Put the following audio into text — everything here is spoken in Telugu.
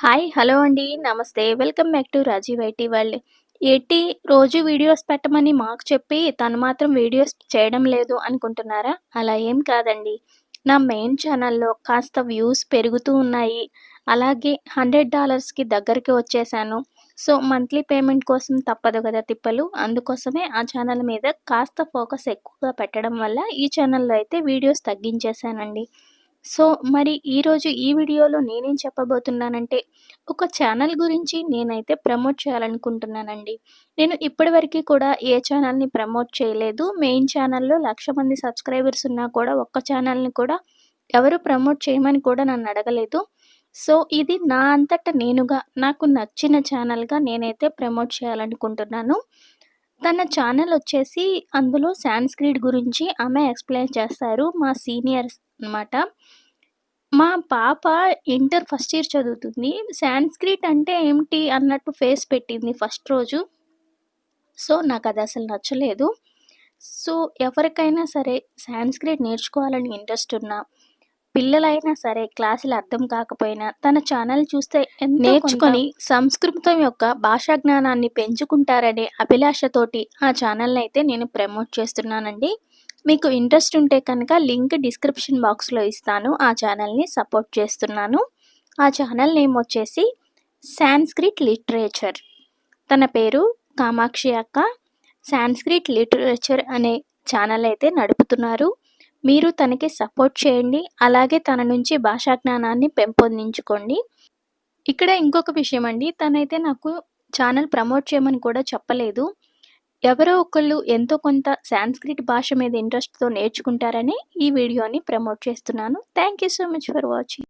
హాయ్ హలో అండి. నమస్తే. Welcome back to Rajeev IT వాళ్ళు ఏంటి రోజు వీడియోస్ పెట్టమని మాకు చెప్పి తను మాత్రం వీడియోస్ చేయడం లేదు అనుకుంటున్నారా? అలా ఏం కాదండి. నా మెయిన్ ఛానల్లో కాస్త వ్యూస్ పెరుగుతూ ఉన్నాయి. అలాగే హండ్రెడ్ డాలర్స్కి దగ్గరికి వచ్చేసాను. సో మంత్లీ పేమెంట్ కోసం తప్పదు కదా తిప్పలు. అందుకోసమే ఆ ఛానల్ మీద కాస్త ఫోకస్ ఎక్కువగా పెట్టడం వల్ల ఈ ఛానల్లో అయితే వీడియోస్ తగ్గించేశానండి. సో మరి ఈరోజు ఈ వీడియోలో నేనేం చెప్పబోతున్నానంటే ఒక ఛానల్ గురించి నేనైతే ప్రమోట్ చేయాలనుకుంటున్నానండి. నేను ఇప్పటివరకు కూడా ఏ ఛానల్ని ప్రమోట్ చేయలేదు. మెయిన్ ఛానల్లో లక్ష మంది సబ్స్క్రైబర్స్ ఉన్నా కూడా ఒక్క ఛానల్ని కూడా ఎవరు ప్రమోట్ చేయమని కూడా నన్ను అడగలేదు. సో ఇది నా అంతట నేనుగా నాకు నచ్చిన ఛానల్గా నేనైతే ప్రమోట్ చేయాలనుకుంటున్నాను. తన ఛానల్ వచ్చేసి అందులో సాంస్క్రిట్ గురించి ఆమె ఎక్స్ప్లెయిన్ చేస్తారు మా సీనియర్స్ అనమాట మా పాప ఇంటర్ ఫస్ట్ ఇయర్ చదువుతుంది. సాంస్క్రిట్ అంటే ఏమిటి అన్నట్టు ఫేస్ పెట్టింది ఫస్ట్ రోజు. సో నాకు అది అసలు నచ్చలేదు. సో ఎవరికైనా సరే సాంస్క్రిట్ నేర్చుకోవాలని ఇంట్రెస్ట్ ఉన్నా పిల్లలైనా సరే క్లాసులు అర్థం కాకపోయినా తన ఛానల్ చూస్తే నేర్చుకొని సంస్కృతం యొక్క భాషా జ్ఞానాన్ని పెంచుకుంటారనే అభిలాషతోటి ఆ ఛానల్ని అయితే నేను ప్రమోట్ చేస్తున్నానండి. మీకు ఇంట్రెస్ట్ ఉంటే కనుక లింక్ డిస్క్రిప్షన్ బాక్స్లో ఇస్తాను. ఆ ఛానల్ని సపోర్ట్ చేస్తున్నాను. ఆ ఛానల్ నేమ్ వచ్చేసి సాంస్క్రిట్ లిటరేచర్. తన పేరు కామాక్షి అక్క. సాంస్క్రిట్ లిటరేచర్ అనే ఛానల్ అయితే నడుపుతున్నారు. మీరు తనకి సపోర్ట్ చేయండి. అలాగే తన నుంచి భాషా జ్ఞానాన్ని పెంపొందించుకోండి. ఇక్కడ ఇంకొక విషయం అండి. తనైతే నాకు ఛానల్ ప్రమోట్ చేయమని కూడా చెప్పలేదు. ఎవరో ఒకళ్ళు ఎంతో కొంత సాంస్క్రిట్ భాష మీద ఇంట్రెస్ట్తో నేర్చుకుంటారని ఈ వీడియోని ప్రమోట్ చేస్తున్నాను. Thank you so much for watching